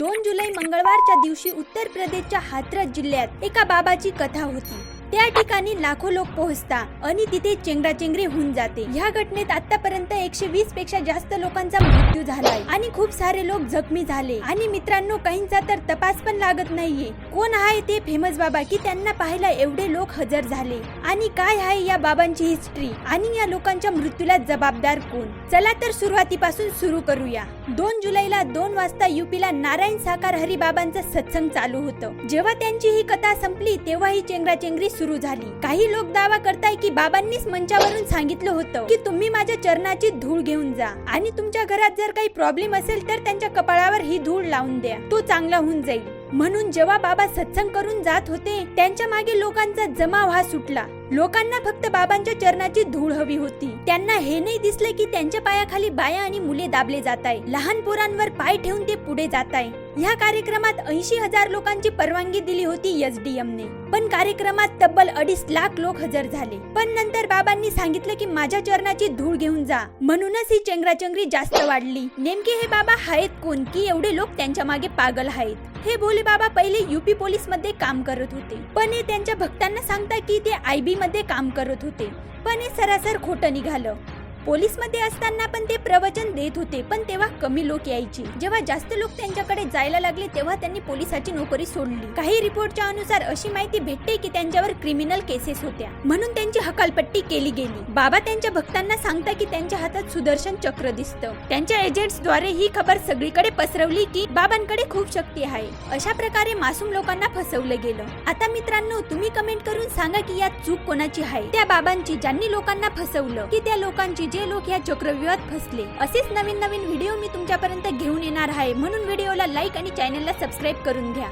दोन जुलै मंगळवारच्या दिवशी उत्तर प्रदेशच्या हाथरस जिल्ह्यात एका बाबाची कथा होती. त्या ठिकाणी लाखो लोक पोहोचता आणि तिथे चेंगराचेंगरी होऊन जाते. ह्या घटनेत आतापर्यंत एकशे वीसपेक्षा जास्त लोकांचा मृत्यू झालाय आणि खूप सारे लोक जखमी झाले. आणि मित्रांनो काहींचा तर तपास पण लागत नाहीये. कोण आहे ते फेमस बाबा की त्यांना पाहायला एवढे लोक हजर झाले? आणि काय आहे या बाबांची हिस्ट्री आणि या लोकांच्या मृत्यूला जबाबदार कोण? चला तर सुरुवातीपासून सुरू करूया. दोन जुलैला दोन वाजता युपीला नारायण साकार हरिबाबांचं सत्संग चालू होतं. जेव्हा त्यांची ही कथा संपली तेव्हा ही चेंगराचेंगरी सुरू झाली. काही लोक दावा करताय की बाबांनीच मंचावरून सांगितलं होतं की तुम्ही माझ्या चरणाची धूळ घेऊन जा. आणि तुमच्या घरात जर काही प्रॉब्लेम असेल तर त्यांच्या कपाळावर ही धूळ लावून द्या. तो चांगला होऊन जाईल. म्हणून जेव्हा बाबा सत्संग करून जात होते त्यांच्या मागे लोकांचा जमाव हा सुटला. लोकांना फक्त बाबांच्या चरणाची धूळ हवी होती. त्यांना हे नाही दिसले की त्यांच्या पायाखाली बाया आणि मुले दाबले जात आहे लहान पोरांवर पाय ठेवून ते पुढे जात आहे ह्या कार्यक्रमात ऐंशी हजार लोकांची परवानगी दिली होती एसडीएम ने. पण कार्यक्रमात तब्बल अडीच लाख लोक हजर झाले. पण नंतर बाबांनी सांगितलं की माझ्या चरणाची धूळ घेऊन जा. म्हणूनच ही चेंगराचेंगरी जास्त वाढली. नेमके हे बाबा आहेत कोण? की एवढे लोक त्यांच्या मागे पागल आहेत? हे भोले बाबा पहिले युपी पोलीसमध्ये काम करत होते. पण हे त्यांच्या भक्तांना सांगता की ते आय बी मध्ये काम करत होते. पण हे सरासर खोटं निघालं. पोलीसमध्ये असताना पण ते प्रवचन देत होते पण तेव्हा कमी लोक यायचे. जेव्हा जास्त लोक त्यांच्याकडे जायला लागले तेव्हा त्यांनी पोलिसाची नोकरी सोडली. काही रिपोर्टच्या अनुसार अशी माहिती भेटते की त्यांच्यावर क्रिमिनल केसेस होत्या. म्हणून त्यांची हकालपट्टी केली गेली. बाबा त्यांच्या भक्तांना सांगता की त्यांच्या हातात सुदर्शन चक्र दिसतं. त्यांच्या एजंट्सद्वारे ही खबर सगळीकडे पसरवली की बाबांकडे खूप शक्ती आहे. अशा प्रकारे मासूम लोकांना फसवलं गेलं. आता मित्रांनो तुम्ही कमेंट करून सांगा की यात चूक कोणाची आहे? त्या बाबांची ज्यांनी लोकांना फसवलं की त्या लोकांची जे लोक या चक्रव्यूहात फसले असेच नवीन नवीन व्हिडिओ मी तुमच्यापर्यंत घेऊन येणार आहे. म्हणून व्हिडिओला लाईक आणि चॅनलला सबस्क्राईब करून घ्या.